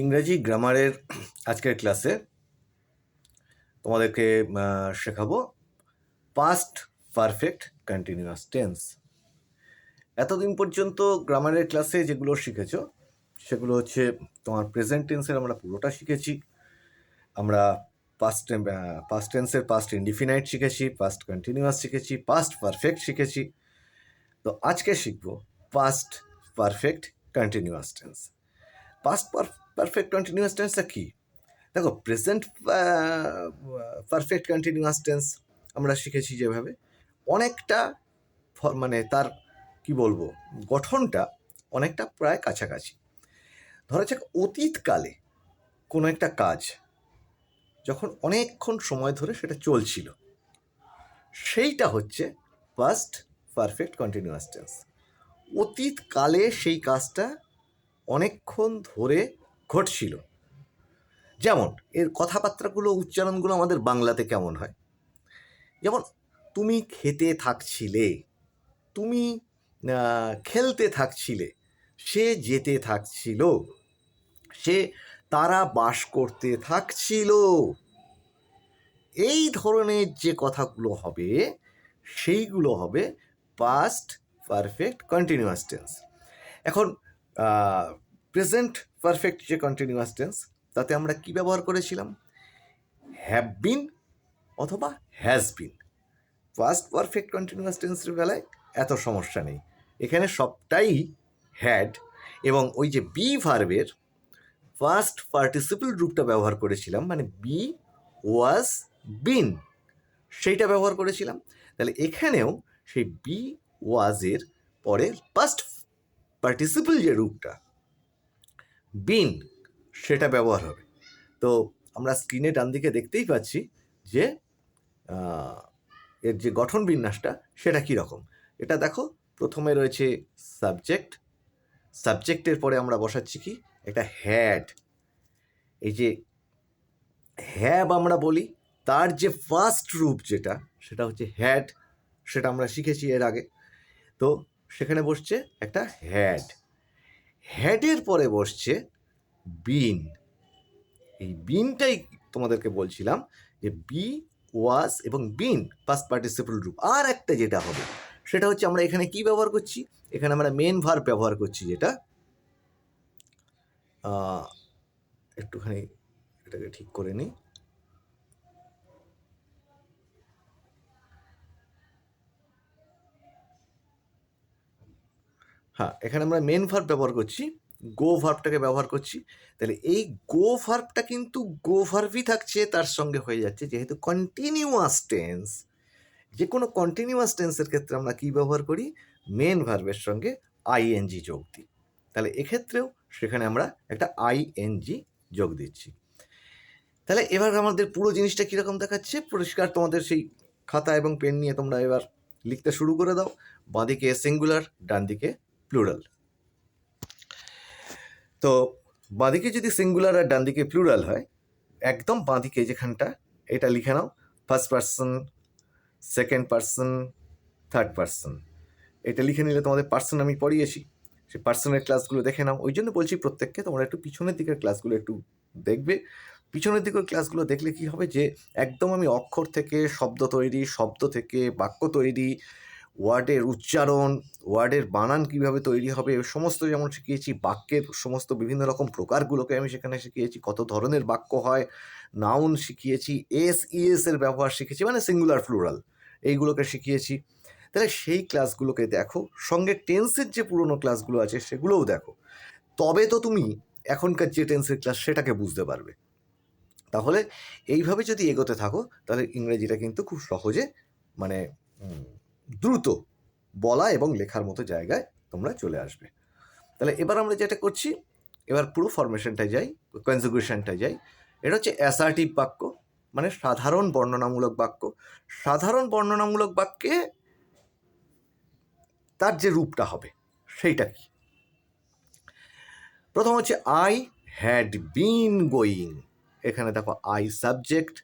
ইংরেজি গ্রামারের আজকের ক্লাসে তোমাদেরকে শেখাবো পাস্ট পারফেক্ট কন্টিনিউয়াস টেন্স এতদিন পর্যন্ত গ্রামারের ক্লাসে যেগুলো শিখেছো, সেগুলো হচ্ছে তোমার প্রেজেন্ট টেন্সের আমরা পুরোটা শিখেছি, আমরা পাস্ট পাস্ট টেন্সের পাস্ট ইনডিফিনাইট শিখেছি পাস্ট কন্টিনিউয়াস শিখেছি পাস্ট পারফেক্ট শিখেছি। তো আজকে শিখব past perfect continuous tense past perfect continuous টেন্সটা কী? দেখো প্রেজেন্ট পারফেক্ট কন্টিনিউয়াস টেন্স আমরা শিখেছি যেভাবে। অনেকটা মানে তার, কি বলব, গঠনটা অনেকটা প্রায় কাছাকাছি। ধরা যাক, অতীতকালে কোনো একটা কাজ যখন অনেকক্ষণ সময় ধরে সেটা চলছিল, সেইটা হচ্ছে ফার্স্ট পারফেক্ট কন্টিনিউয়াস টেন্স অতীতকালে সেই কাজটা অনেকক্ষণ ধরে ঘটছিল। যেমন, এর কথাবার্তাগুলো, উচ্চারণগুলো আমাদের বাংলাতে কেমন হয়? যেমন, তুমি খেতে থাকছিলে, তুমি খেলতে থাকছিলে, সে যেতে থাকছিল, সে তারা বাস করতে থাকছিল। এই ধরনের যে কথাগুলো হবে, সেইগুলো হবে পাস্ট পারফেক্ট কন্টিনিউয়াস টেন্স এখন প্রেজেন্ট পারফেক্ট যে কন্টিনিউয়াস টেন্স তাতে আমরা কি ব্যবহার করেছিলাম? হ্যাভ বিন অথবা has been first perfect continuous টেন্সের বেলায় এত সমস্যা নেই। এখানে সবটাই হ্যাড এবং ওই যে বি ভার্বের ফার্স্ট পার্টিসিপল রূপটা ব্যবহার করেছিলাম মানে বি ওয়াজ বিন সেইটা ব্যবহার করেছিলাম। তাহলে এখানেও সেই বি ওয়াজের পরে ফার্স্ট পার্টিসিপল যে রূপটা বিন সেটা ব্যবহার হবে। তো আমরা স্ক্রিনে ডান দিকে দেখতেই পাচ্ছি যে এর যে গঠন বিন্যাসটা সেটা কী রকম। এটা দেখো, প্রথমে রয়েছে সাবজেক্ট সাবজেক্টের পরে আমরা বসাচ্ছি কি? একটা হ্যাড এই যে হ্যাব আমরা বলি, তার যে ফার্স্ট রূপ যেটা, সেটা হচ্ছে হ্যাড সেটা আমরা শিখেছি এর আগে। তো সেখানে বসছে একটা হ্যাড হ্যাডের পরে বসছে বিন। এই বিনটাই তোমাদেরকে বলছিলাম যে বি ওয়াজ এবং বিন পাস্ট পার্টিসিপল রূপ আর একটা যেটা হবে, সেটা হচ্ছে আমরা এখানে কি ব্যবহার করছি? এখানে আমরা মেন ভার ব্যবহার করছি যেটা একটুখানি এটাকে ঠিক করে নিই। হ্যাঁ এখানে আমরা মেন ভার্ব ব্যবহার করছি গো ভার্বটাকে ব্যবহার করছি। তাহলে এই গো ভার্বটা কিন্তু গো ভার্বই থাকছে, তার সঙ্গে হয়ে যাচ্ছে, যেহেতু কন্টিনিউয়াস টেন্স যে কোনো কন্টিনিউয়াস টেন্সের ক্ষেত্রে আমরা কী ব্যবহার করি? মেন ভার্বের সঙ্গে আইএনজি যোগ দিই। তাহলে এক্ষেত্রেও সেখানে আমরা একটা আইএনজি যোগ দিচ্ছি। তাহলে এবার আমাদের পুরো জিনিসটা কীরকম দেখাচ্ছে? পরিষ্কার তোমাদের সেই খাতা এবং পেন নিয়ে তোমরা এবার লিখতে শুরু করে দাও। বাঁদিকে সিঙ্গুলার ডান দিকে প্লুরাল তো বাঁদিকে যদি সিঙ্গুলার আর ডান দিকে প্লুরাল হয়, একদম বাঁদিকে যেখানটা, এটা লিখে নাও first person second person third person এটা লিখে নিলে তোমাদের পার্সন আমি পড়িয়েছি সেই পার্সনের ক্লাসগুলো দেখে নাও। ওই জন্য বলছি প্রত্যেককে তোমরা একটু পিছনের দিকের ক্লাসগুলো একটু দেখবে। পিছনের দিকের ক্লাসগুলো দেখলে কি হবে যে, একদম আমি অক্ষর থেকে শব্দ তৈরি, শব্দ থেকে বাক্য তৈরি ওয়ার্ডের উচ্চারণ, ওয়ার্ডের বানান কীভাবে তৈরি হবে সমস্ত যেমন শিখিয়েছি, বাক্যের সমস্ত বিভিন্ন রকম প্রকারগুলোকে আমি সেখানে শিখিয়েছি, কত ধরনের বাক্য হয় নাউন শিখিয়েছি এস ইএস এর ব্যবহার শিখেছি মানে সিঙ্গুলার ফ্লুরাল এইগুলোকে শিখিয়েছি। তাহলে সেই ক্লাসগুলোকে দেখো, সঙ্গে টেন্সের যে পুরনো ক্লাসগুলো আছে সেগুলোও দেখো। তবে তো তুমি এখনকার যে টেন্সের ক্লাস সেটাকে বুঝতে পারবে। তাহলে এইভাবে যদি এগোতে থাকো, তাহলে ইংরেজিটা কিন্তু খুব সহজে মানে দ্রুত বলা এবং লেখার মতো জায়গায় তোমরা চলে আসবে। তাহলে এবার আমরা যেটা করছি, এবার পুরো ফরমেশনটায় যাই কনজুগেশনটায় যাই, এটা হচ্ছে অ্যাসার্টিভ বাক্য মানে সাধারণ বর্ণনামূলক বাক্য। সাধারণ বর্ণনামূলক বাক্যে তার যে রূপটা হবে, সেইটা কি? প্রথম হচ্ছে আই হ্যাড বিন গোয়িং এখানে দেখো আই সাবজেক্ট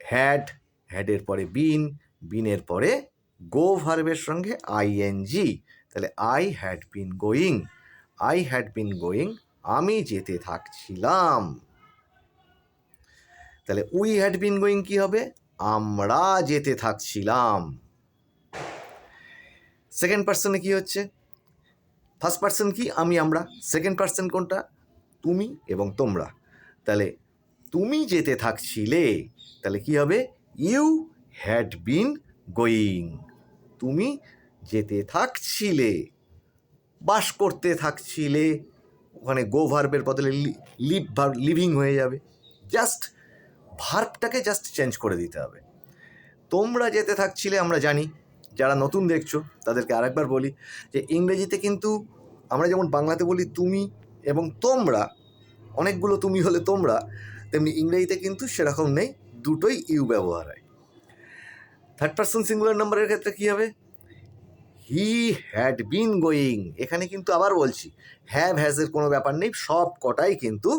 হ্যাড হ্যাডের পরে বিন বিনের পরে গো ভার্বের সঙ্গে আইএনজি তাহলে I had been going I had been going আমি যেতে থাকছিলাম। তাহলে উই হ্যাড বিন গোয়িং কি হবে? আমরা যেতে থাকছিলাম। সেকেন্ড পার্সনে কি হচ্ছে? ফার্স্ট পার্সন কি? আমি, আমরা। সেকেন্ড পার্সন কোনটা? তুমি এবং তোমরা। তাহলে তুমি যেতে থাকছিলে, তাহলে কি হবে? ইউ হ্যাড বিন গোয়িং তুমি যেতে থাকছিলে, বাস করতে থাকছিলে, ওখানে গো ভার্বের বদলে লিভ ভার্ব লিভিং হয়ে যাবে। জাস্ট ভার্বটাকে জাস্ট চেঞ্জ করে দিতে হবে। তোমরা যেতে থাকছিলে, আমরা জানি। যারা নতুন দেখছ, তাদেরকে আরেকবার বলি যে ইংরেজিতে কিন্তু আমরা যেমন বাংলাতে বলি তুমি এবং তোমরা, অনেকগুলো তুমি হলে তোমরা, তেমনি ইংরেজিতে কিন্তু সেরকম নেই, দুটোই ইউ ব্যবহার হয়। থার্ড পার্সন সিঙ্গুলার নাম্বারের ক্ষেত্রে কী হবে? হি হ্যাড বিন গোয়িং এখানে কিন্তু আবার বলছি হ্যাভ হ্যাজের কোনো ব্যাপার নেই, সব কটাই কিন্তু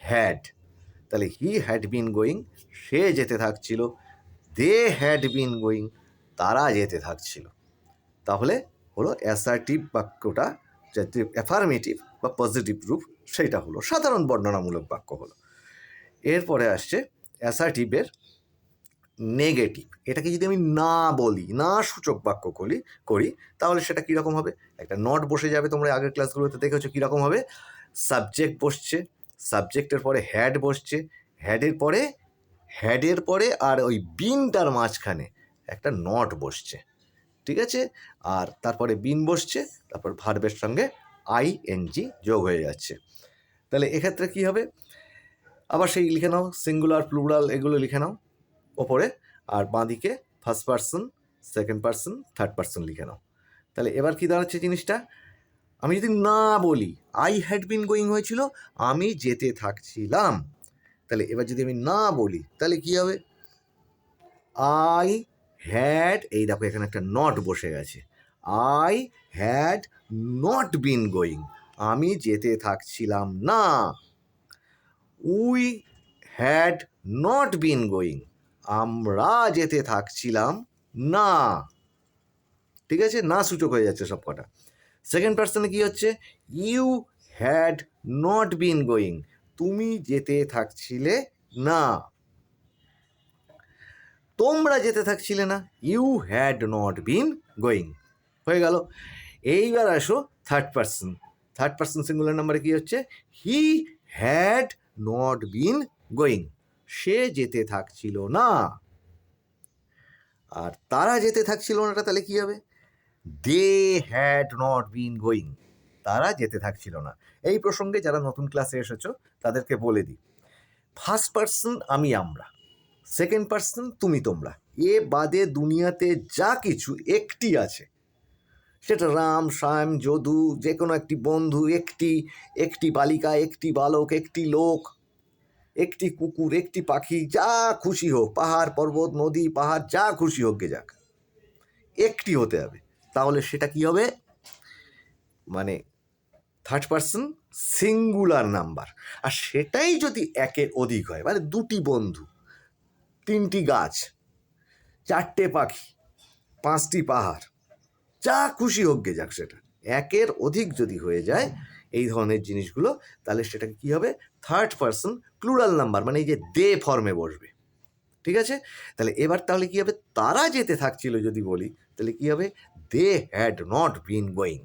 হ্যাড তাহলে হি হ্যাড বিন গোয়িং সে যেতে থাকছিল দে হ্যাড বিন গোয়িং তারা যেতে থাকছিল। তাহলে হলো অ্যাসার্টিভ বাক্যটা যাতে অ্যাফার্মেটিভ বা পজিটিভ রূপ সেইটা হলো সাধারণ বর্ণনামূলক বাক্য হলো। এরপরে আসছে অ্যাসার্টিভের নেগেটিভ এটাকে যদি আমি না বলি, না সূচক বাক্য করি করি, তাহলে সেটা কীরকম হবে? একটা নট বসে যাবে তোমরা আগের ক্লাসগুলোতে দেখেছ কীরকম হবে? সাবজেক্ট বসছে সাবজেক্টের পরে হ্যাড বসছে হ্যাডের পরে হ্যাডের পরে আর ওই বিনটার মাঝখানে একটা নট বসছে। ঠিক আছে? আর তারপরে বিন বসছে, তারপর ভার্বের সঙ্গে আই এন জি যোগ হয়ে যাচ্ছে। তাহলে এক্ষেত্রে কী হবে? আবার সেই লিখে নাও সিঙ্গুলার প্লুরাল এগুলো লিখে নাও। ওপরে আর বাঁদিকে first person second person third person লিখে নাও। তাহলে এবার কী দাঁড়াচ্ছে জিনিসটা? আমি যদি না বলি আই হ্যাড বিন গোয়িং হয়েছিল, আমি যেতে থাকছিলাম। তাহলে এবার যদি আমি না বলি, তাহলে কী হবে? আই হ্যাড এই দেখো এখানে একটা নট বসে গেছে। I had not been going আমি যেতে থাকছিলাম না। We had not been going আমরা যেতে থাকছিলাম না। ঠিক আছে? না সূচক হয়ে যাচ্ছে সব কটা সেকেন্ড পার্সনে কী হচ্ছে? You had not been going তুমি যেতে থাকছিলে না। তোমরা যেতে থাকছিলে না। You had not been going হয়ে গেল। এইবার আসো third person third person singular নাম্বারে কী হচ্ছে? He had not been going সে যেতে থাকছিল না। আর তারা যেতে থাকছিল না তাহলে কি হবে? They had not been going তারা যেতে থাকছিল না। এই প্রসঙ্গে যারা নতুন ক্লাসে এসেছ, তাদেরকে বলে দিই। ফার্স্ট পার্সন আমি আমরা। সেকেন্ড পার্সন তুমি তোমরা। এ বাদে দুনিয়াতে যা কিছু একটি আছে। সেটা রাম, শ্যাম, যদু যে কোনো একটি বন্ধু, একটি একটি বালিকা, একটি বালক, একটি লোক একটি কুকুর, একটি পাখি, যা খুশি হোক, পাহাড়, পর্বত, নদী, পাহাড়, যা খুশি হোক গে যাক। একটি হতে হবে। তাহলে সেটা কি হবে? মানে থার্ড পার্সন সিঙ্গুলার নাম্বার আর সেটাই যদি একের অধিক হয় মানে দুটি বন্ধু, তিনটি গাছ, চারটে পাখি, পাঁচটি পাহাড়, যা খুশি হোক গে যাক সেটা। একের অধিক যদি হয়ে যায় এই ধরনের জিনিসগুলো, তাহলে সেটাকে কী হবে? থার্ড পার্সন প্লুরাল নাম্বার মানে এই যে দে ফর্মে বসবে। ঠিক আছে? তাহলে এবার তাহলে কী হবে? তারা যেতে থাকছিল যদি বলি, তাহলে কী হবে? They had not been going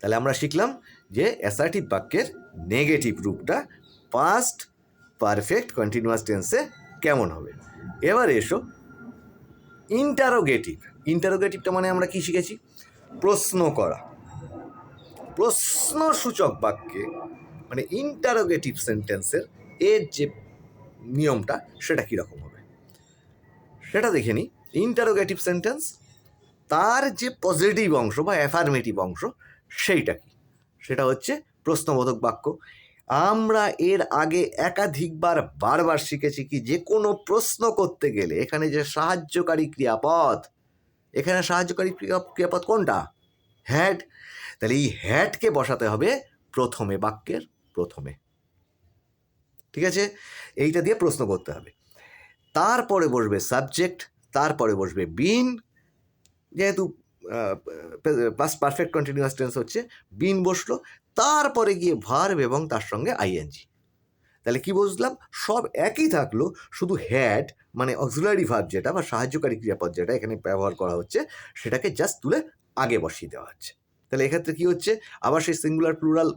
তাহলে আমরা শিখলাম যে অ্যাসার্টিভ বাক্যের নেগেটিভ রূপটা পাস্ট পারফেক্ট কন্টিনিউয়াস টেন্সে কেমন হবে? এবার এসো ইন্টারোগেটিভ ইন্টারোগেটিভটা মানে আমরা কী শিখেছি? প্রশ্ন করা। প্রশ্নসূচক বাক্যে মানে ইন্টারোগেটিভ সেন্টেন্সের এর যে নিয়মটা, সেটা কীরকম হবে? সেটা দেখে নিই। ইন্টারোগেটিভ সেন্টেন্স তার যে পজিটিভ অংশ বা অ্যাফার্মেটিভ অংশ, সেইটা কি? সেটা হচ্ছে প্রশ্নবোধক বাক্য। আমরা এর আগে একাধিকবার, বারবার শিখেছি কি যে কোনো প্রশ্ন করতে গেলে এখানে যে সাহায্যকারী ক্রিয়াপদ, এখানে সাহায্যকারী ক্রিয়া, ক্রিয়াপদ কোনটা? হ্যাড তাহলে এই হ্যাডকে বসাতে হবে প্রথমে, বাক্যের প্রথমে। ঠিক আছে? এইটা দিয়ে প্রশ্ন করতে হবে। তারপরে বসবে সাবজেক্ট তারপরে বসবে বিন যেহেতু পাস্ট পারফেক্ট কন্টিনিউয়াস টেন্স হচ্ছে বিন বসল, তারপরে গিয়ে ভার্ব এবং তার সঙ্গে আইএনজি তাহলে কি বুঝলাম? সব একই থাকল, শুধু হ্যাড মানে অক্সিলারি ভার্ব যেটা বা সাহায্যকারী ক্রিয়াপদ যেটা এখানে ব্যবহার করা হচ্ছে, সেটাকে জাস্ট তুলে আগে বসিয়ে দেওয়া হচ্ছে। তাহলে এক্ষেত্রে কি হচ্ছে? আবার সেই সিঙ্গুলার প্লুরাল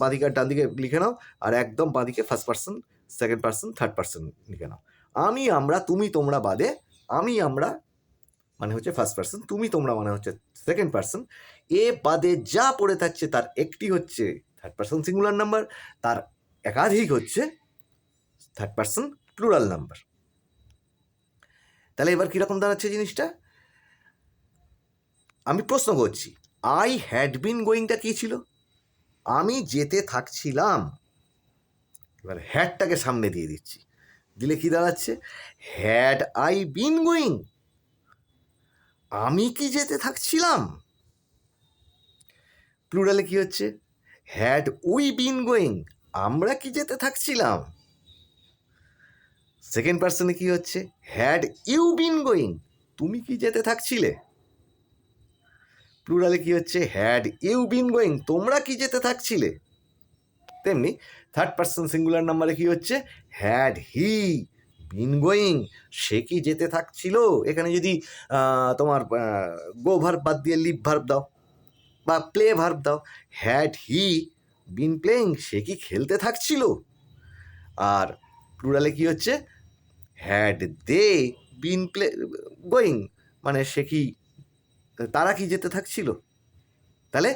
বাঁদিকে আর ডান দিকে লিখে নাও আর একদম বাঁদিকে first person second person third person লিখে নাও। আমি, আমরা, তুমি, তোমরা বাদে আমি, আমরা মানে হচ্ছে ফার্স্ট পার্সন তুমি, তোমরা মানে হচ্ছে সেকেন্ড পার্সন এ বাদে যা পড়ে থাকছে তার একটি হচ্ছে থার্ড পার্সন সিঙ্গুলার নাম্বার তার একাধিক হচ্ছে থার্ড পার্সন প্লুরাল নাম্বার তাহলে এবার কীরকম দাঁড়াচ্ছে জিনিসটা? আমি প্রশ্ন করছি আই হ্যাড বিন গোয়িংটা কী ছিল? আমি যেতে থাকছিলাম। এবার হ্যাডটাকে সামনে দিয়ে দিচ্ছি। দিলে কি দাঁড়াচ্ছে? হ্যাড আই বিন গোয়িং আমি কি যেতে থাকছিলাম? প্লুরালে কি হচ্ছে? হ্যাড উই বিন গোয়িং আমরা কি যেতে থাকছিলাম? সেকেন্ড পার্সনে কি হচ্ছে? হ্যাড ইউ বিন গোয়িং তুমি কি যেতে থাকছিলে? প্লুরালে কি হচ্ছে? হ্যাড ইউ বিন গোয়িং তোমরা কি যেতে থাকছিলে? তেমনি থার্ড পার্সন সিঙ্গুলার নাম্বারে কি হচ্ছে? হ্যাড হি বিন গোয়িং সে কি যেতে থাকছিল? এখানে যদি তোমার গো ভার্ব বাদ দিয়ে লিভ ভার্ব দাও বা প্লে ভার্ব দাও হ্যাড হি বিন প্লেইং সে কি খেলতে থাকছিল? আর প্লুরালে কি হচ্ছে? Had they been play going মানে সে কি তারা কি যেতে থাকছিল? তাহলে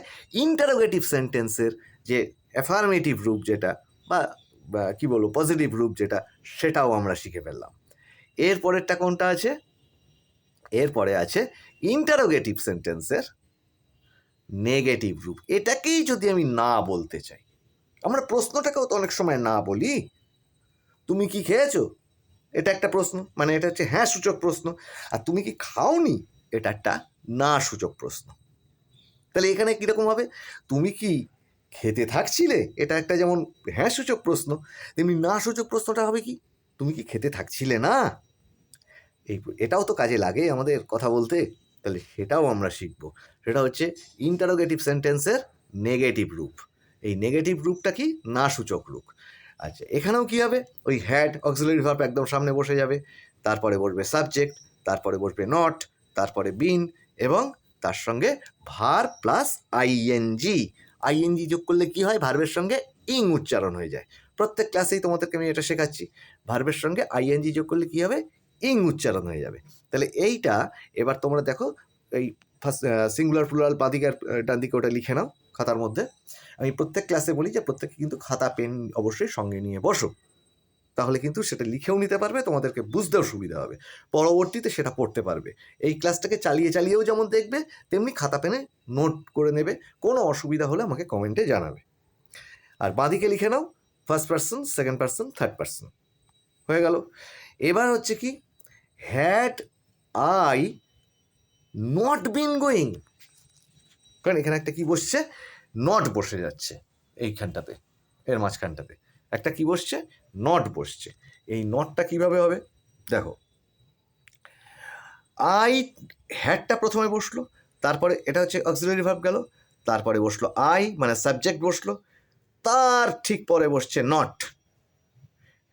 ইন্টারোগেটিভ সেন্টেন্সের যে অ্যাফার্মেটিভ রূপ যেটা বা কি বলব পজিটিভ রূপ যেটা, সেটাও আমরা শিখে ফেললাম। এর পরেরটা কোনটা আছে? এরপরে আছে ইন্টারোগেটিভ সেন্টেন্সের নেগেটিভ রূপ। এটাকেই যদি আমি না বলতে চাই, আমরা প্রশ্নটাকেও তো অনেক সময় না বলি। তুমি কি খেয়েছো? এটা একটা প্রশ্ন মানে এটা হচ্ছে হ্যাঁ সূচক প্রশ্ন। আর তুমি কি খাওনি? এটা একটা না সূচক প্রশ্ন। তাহলে এখানে কীরকম হবে? তুমি কি খেতে থাকছিলে? এটা একটা যেমন হ্যাঁ সূচক প্রশ্ন, তেমনি না সূচক প্রশ্নটা হবে কি? তুমি কি খেতে থাকছিলে না? এই এটাও তো কাজে লাগে আমাদের কথা বলতে। তাহলে সেটাও আমরা শিখব। সেটা হচ্ছে ইন্টারোগেটিভ সেন্টেন্সের নেগেটিভ রূপ। এই নেগেটিভ রূপটা কি? না সূচক রূপ। আচ্ছা এখানেও কি হবে? ওই হ্যাড অক্সিলারি ভার্ব একদম সামনে বসে যাবে। তারপরে বসবে সাবজেক্ট তারপরে বসবে নট তারপরে বিন এবং তার সঙ্গে ভার প্লাস আইএনজি আইএনজি যোগ করলে কি হয়? ভার্বের সঙ্গে ইং উচ্চারণ হয়ে যায়। প্রত্যেক ক্লাসেই তোমাদেরকে আমি এটা শেখাচ্ছি। ভার্বের সঙ্গে আইএনজি যোগ করলে কি হবে? ইং উচ্চারণ হয়ে যাবে। তাহলে এইটা এবার তোমরা দেখো, এই ফার্স্ট সিঙ্গুলার প্লুরাল বাদিকার ডান দিকে ওটা লিখে নাও খাতার মধ্যে। আমি প্রত্যেক ক্লাসে বলি যে প্রত্যেকে কিন্তু খাতা পেন অবশ্যই সঙ্গে নিয়ে বসো। তাহলে কিন্তু সেটা লিখেও নিতে পারবে, তোমাদেরকে বুঝতেও সুবিধা হবে। পরবর্তীতে সেটা পড়তে পারবে। এই ক্লাসটাকে চালিয়ে চালিয়েও যেমন দেখবে, তেমনি খাতা পেনে নোট করে নেবে, কোনো অসুবিধা হলে আমাকে কমেন্টে জানাবে। আর বাঁদিকে লিখে নাও first person second person third person হয়ে গেল। এবার হচ্ছে কি had I not been going কারণ এখানে একটা কি বসছে? নট বসে যাচ্ছে, এইখানটাতে, এর মাঝখানটাতে। একটা কি বসছে? নট বসছে। এই নটটা কীভাবে হবে? দেখো। আই হ্যাডটা প্রথমে বসল, তারপরে এটা হচ্ছে অক্সিলারি ভার্ব গেল, তারপরে বসল আই মানে সাবজেক্ট বসল, তার ঠিক পরে বসছে নট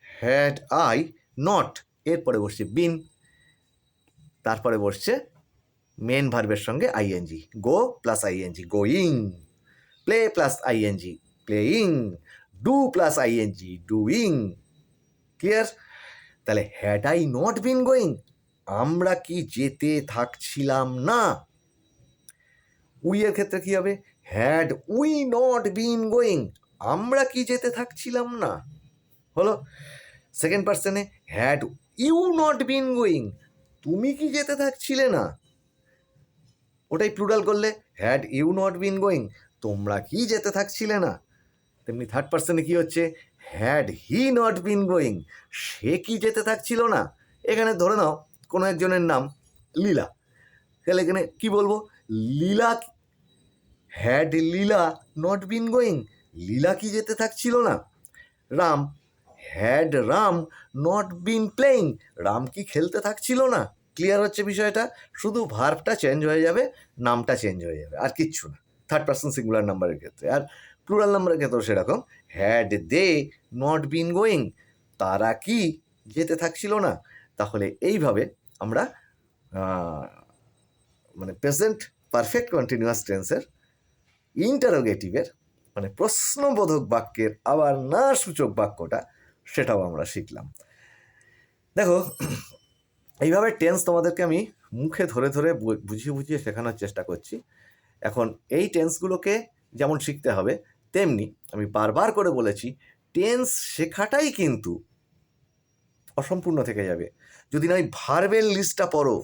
হ্যাড আই নট এরপরে বসছে বিন তারপরে বসছে মেন ভার্বের সঙ্গে I N G go plus I N G going play plus I N G playing do plus I N G doing clear তাহলে had I not been going আমরা কি যেতে থাকছিলাম না? উই এর ক্ষেত্রে কি হবে? Had we not been going আমরা কি যেতে থাকছিলাম না? হলো? Second পার্সনে had you not been going তুমি কি যেতে থাকছিলে না? ওটাই প্লুরাল করলে had you not been going তোমরা কি যেতে থাকছিলে না? তেমনি থার্ড পার্সনে কি হচ্ছে? Had he not been going সে কি যেতে থাকছিল না? এখানে ধরে নাও, কোনো একজনের নাম লীলা। তাহলে এখানে কি বলব? Leela had Leela not been going Leela কি যেতে থাকছিল না? Ram had Ram not been playing Ram কি খেলতে থাকছিল না? ক্লিয়ার হচ্ছে বিষয়টা? শুধু ভার্বটা চেঞ্জ হয়ে যাবে, নামটা চেঞ্জ হয়ে যাবে, আর কিচ্ছু না। থার্ড পার্সন সিঙ্গুলার নাম্বারের ক্ষেত্রে। আর প্লুরাল নাম্বারের ক্ষেত্রেও সেরকম। Had they not been going তারা কি যেতে থাকছিল না? তাহলে এইভাবে আমরা মানে প্রেজেন্ট পারফেক্ট কন্টিনিউয়াস টেন্সের ইন্টারোগেটিভের মানে প্রশ্নবোধক বাক্যের আবার না সূচক বাক্যটা সেটাও আমরা শিখলাম। দেখো, এইভাবে টেন্স তোমাদেরকে আমি মুখে ধরে ধরে বুঝিয়ে বুঝিয়ে শেখানোর চেষ্টা করছি। এখন এই টেন্সগুলোকে যেমন শিখতে হবে তেমনি আমি বারবার করে বলেছি টেন্স শেখাটাই কিন্তু অসম্পূর্ণ থেকে যাবে। যদি না ওই ভার্বের লিস্টটা পড়ো,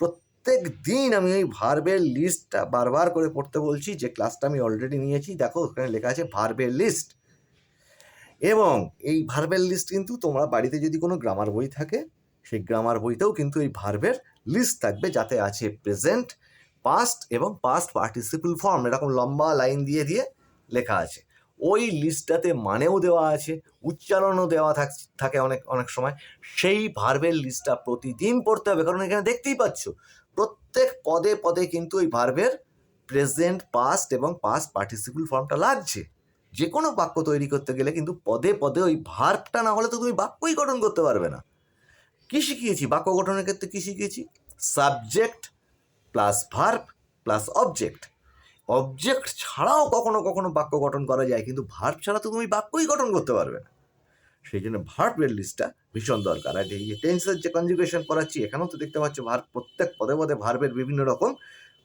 প্রত্যেক দিন আমি ওই ভার্বের লিস্টটা বারবার করে পড়তে বলছি, যে ক্লাসটা আমি অলরেডি নিয়েছি, দেখো ওখানে লেখা আছে ভার্বের লিস্ট এবং এই ভার্বের লিস্ট কিন্তু তোমরা বাড়িতে যদি কোনো গ্রামার বই থাকে, সেই গ্রামার বইতেও কিন্তু এই ভার্বের লিস্ট থাকবে, যাতে আছে প্রেজেন্ট পাস্ট এবং পাস্ট পার্টিসিপল ফর্ম এরকম লম্বা লাইন দিয়ে দিয়ে লেখা আছে। ওই লিস্টটাতে মানেও দেওয়া আছে, উচ্চারণও দেওয়া থাক, থাকে অনেক অনেক সময়। সেই ভার্বের লিস্টটা প্রতিদিন পড়তে হবে, কারণ এখানে দেখতেই পাচ্ছ, প্রত্যেক পদে পদে কিন্তু ওই ভার্বের প্রেজেন্ট পাস্ট এবং পাস্ট পার্টিসিপল ফর্মটা লাগছে। যে কোনো বাক্য তৈরি করতে গেলে কিন্তু পদে পদে ওই ভার্বটা না হলে তো তুমি বাক্যই গঠন করতে পারবে না। কি শিখিয়েছি? বাক্য গঠনের ক্ষেত্রে কি শিখিয়েছি? Subject plus verb plus object object ছাড়াও কখনো কখনো বাক্য গঠন করা যায়, কিন্তু ভার্ব ছাড়া তো তুমি বাক্যই গঠন করতে পারবে না। সেই জন্য ভার্বের লিস্টটা ভীষণ দরকার। আর এই যে টেন্সের যে কনজুগেশন করাচ্ছি এখানেও তো দেখতে পাচ্ছ ভার্ব প্রত্যেক পদে পদে ভার্বের বিভিন্ন রকম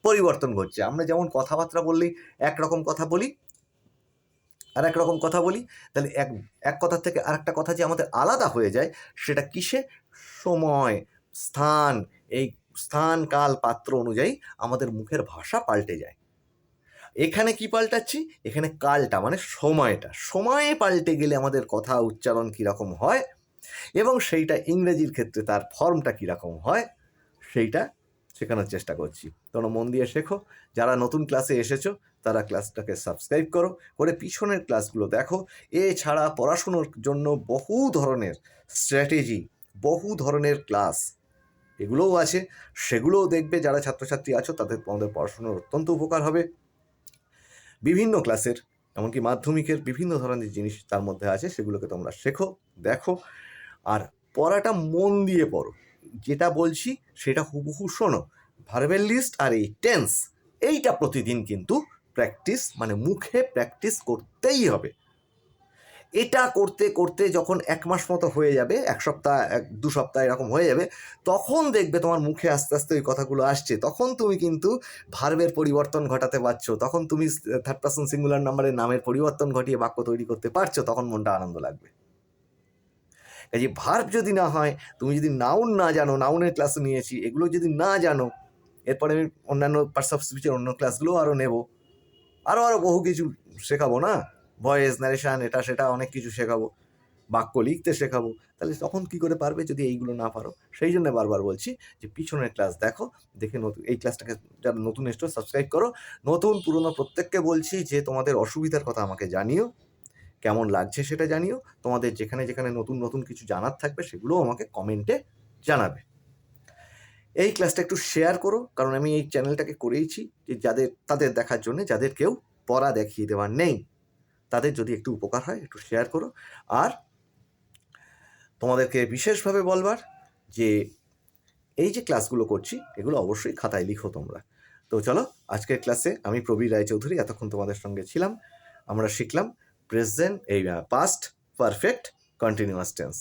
পরিবর্তন ঘটছে। আমরা যেমন কথাবার্তা বললেই একরকম কথা বলি, আর এক রকম কথা বলি, তাহলে এক এক কথা থেকে আরেকটা কথা যে আমাদের আলাদা হয়ে যায়, সেটা কিসে? সময়, স্থান। এই স্থান, কাল, পাত্র অনুযায়ী আমাদের মুখের ভাষা পাল্টে যায়। এখানে কি পাল্টাচ্ছি? এখানে কালটা মানে সময়টা। সময়ে পাল্টে গেলে আমাদের কথা উচ্চারণ কীরকম হয়? এবং সেইটা ইংরেজির ক্ষেত্রে তার ফর্মটা কীরকম হয়? সেইটা শেখানোর চেষ্টা করছি। তোমরা মন দিয়ে শেখো। যারা নতুন ক্লাসে এসেছ, তারা ক্লাসটাকে সাবস্ক্রাইব করো। করে পিছনের ক্লাসগুলো দেখো। এছাড়া পড়াশুনোর জন্য বহু ধরনের স্ট্র্যাটেজি, বহু ধরনের ক্লাস এগুলোও আছে। সেগুলোও দেখবে যারা ছাত্রছাত্রী আছো, তাদের তোমাদের পড়াশুনোর অত্যন্ত উপকার হবে। বিভিন্ন ক্লাসের এমনকি মাধ্যমিকের বিভিন্ন ধরনের জিনিস তার মধ্যে আছে, সেগুলোকে তোমরা শেখো, দেখো। আর পড়াটা মন দিয়ে পড়ো। যেটা বলছি, সেটা হুবহু শোনো। ভার্বেল লিস্ট আর এই টেন্স এইটা প্রতিদিন কিন্তু প্র্যাকটিস মানে মুখে প্র্যাকটিস করতেই হবে। এটা করতে করতে যখন এক মাস মতো হয়ে যাবে, এক সপ্তাহ, এক, দু সপ্তাহ এরকম হয়ে যাবে, তখন দেখবে তোমার মুখে আস্তে আস্তে ওই কথাগুলো আসছে। তখন তুমি কিন্তু ভার্বের পরিবর্তন ঘটাতে পারছ। তখন তুমি থার্ড পার্সন সিঙ্গুলার নাম্বারের নামের পরিবর্তন ঘটিয়ে বাক্য তৈরি করতে পারছ, তখন মনটা আনন্দ লাগবে। কাজে ভার্ব যদি না হয়, তুমি যদি নাউন না জানো নাউনের ক্লাস নিয়েছি, এগুলো যদি না জানো, এরপরে আমি অন্যান্য পার্টস অফ স্পিচের অন্য ক্লাসগুলো আরও নেব। আরও আরও বহু কিছু শেখাবো না? ভয়েস ন্যারেশন এটা, সেটা, অনেক কিছু শেখাবো, বাক্য লিখতে শেখাবো। তাহলে তখন কি করে পারবে যদি এইগুলো না পারো? সেই জন্য বারবার বলছি যে, পিছনের ক্লাস দেখো, দেখে নতুন, এই ক্লাসটাকে যারা নতুন এসছো সাবস্ক্রাইব করো। নতুন, পুরনো প্রত্যেককে বলছি যে, তোমাদের অসুবিধার কথা আমাকে জানিও, কেমন লাগছে সেটা জানিও। তোমাদের যেখানে যেখানে নতুন নতুন কিছু জানার থাকবে, সেগুলোও আমাকে কমেন্টে জানাবে। এই ক্লাসটা একটু শেয়ার করো, কারণ আমি এই চ্যানেলটাকে করেইছি, যে যাদের, তাদের দেখার জন্য, যাদের কেউ পড়া দেখিয়ে দেওয়ার নেই। তাদের যদি একটু উপকার হয়, একটু শেয়ার করো। আর তোমাদেরকে বিশেষভাবে বলবার যে, এই যে ক্লাসগুলো করছি, এগুলো অবশ্যই খাতায় লিখো তোমরা। তো চলো, আজকের ক্লাসে আমি প্রবীর রায়চৌধুরী এতক্ষণ তোমাদের সঙ্গে ছিলাম। আমরা শিখলাম প্রেজেন্ট এই পাস্ট পারফেক্ট কন্টিনিউয়াস টেন্স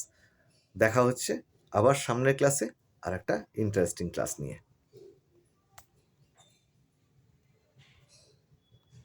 দেখা হচ্ছে আবার সামনের ক্লাসে আর একটা ইন্টারেস্টিং ক্লাস নিয়ে।